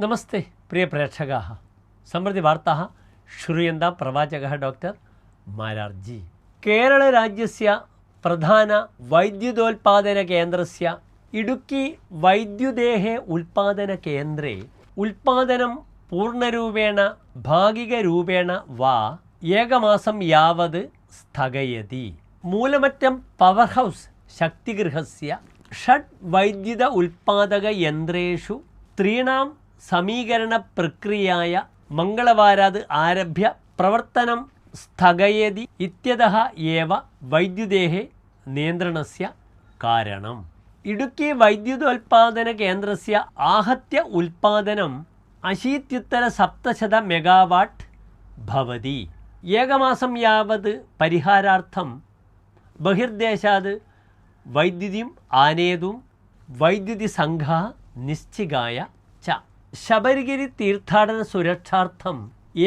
നമസ്തേ പ്രിയ പ്രേക്ഷക സമൃദ്ധി വാർത്താ ശ്രൂയന്ത പ്രവാചക ഡോക്ടർ മാരാർജി കേരളരാജ്യസ്യ പ്രധാന വൈദ്യുതോൽപാദനകേന്ദ്രസ്യ ഇടുക്കി വൈദ്യുതേഹേ ഉൽപാദനകേന്ദ്രേ ഉൽപാദനം പൂർണരൂപേണ ഭാഗികരൂപേണ വാ ഏകമാസം യാവത് സ്ഥഗയതി മൂലമറ്റം പവർ ഹൗസ് ശക്തിഗൃഹസ്യ ഷഡ് വൈദ്യുത ഉൽപാദക യന്ത്രേഷു സ്ത്രീണാം സമീകരണ പ്രക്രിയയായ മംഗളവാരാത് ആരഭ്യ പ്രവർത്തനം സ്ഥഗയതി ഇത്യതഹ ഏവ വൈദ്യുതേഹേ നിയന്ത്രണസ്യ കാരണം. ഇടുക്കി വൈദ്യുതോൽപാദന കേന്ദ്രസ്യ ആഹത്യ ഉൽപാദനം അശീത്യുത്തര സപ്തശത മെഗാവാട്ട് ഭവതി. ഏകമാസം യാവത് പരിഹാരാർത്ഥം ബഹിർദേശാത് വൈദ്യുതിയും ആനേതും വൈദ്യുതി സംഘ നിശ്ചികായ ച. ശബരിഗിരി തീർത്ഥാടന സുരക്ഷാർത്ഥം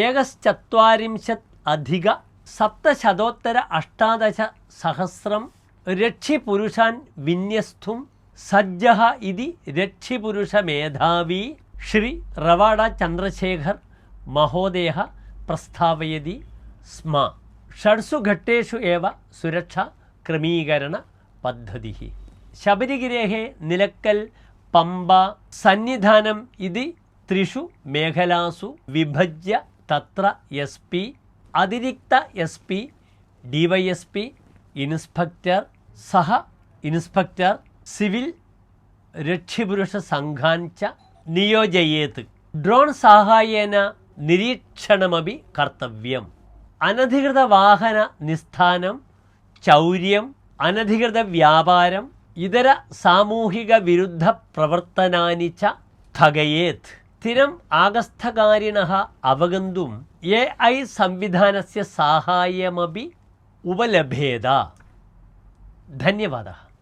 ഏകശ്ചത്വാരിംശത് അധിക സപ്തശതോത്തര അഷ്ടാദശ സഹസ്രം രക്ഷിപുരുഷാൻ വിന്യസ്തും സജ്ജ ഇതി രക്ഷിപുരുഷ മേധാവി ശ്രീ റവാഡ ചന്ദ്രശേഖർ മഹോദയ പ്രസ്താവയതി സ്മ. ഷഡ്സു ഘട്ടേഷു ഏവ സുരക്ഷ ക്രമീകരണ പദ്ധതി ശബരിഗിരേഹെ നിലക്കൽ പമ്പ സന്നിധാനം ഇത് ത്രിഷു മേഖലാസു വിഭജ്യ തത്ര എസ് പി അതിരിക്ത S P DYSP inspector സഹ ഇൻസ്പെക്ടർ സിവിൽ രക്ഷിപുരുഷ സംഘാഞ്ച നിയോജയേത്. ഡ്രോൺ സഹായേന നിരീക്ഷണമപി കർത്തവ്യം. അനധികൃത വാഹന നിസ്ഥാനം ചൗര്യം അനധികൃത വ്യാപാരം ഇതര സാമൂഹിക വിരുദ്ധ പ്രവർത്തനാനിച്ച ച സ്ഥിരം ആഗസ്ഥകാരിണ അവഗന്തും എ ഐ സംവിധാന സഹായമപി ഉപലഭേത. ധന്യവാദ.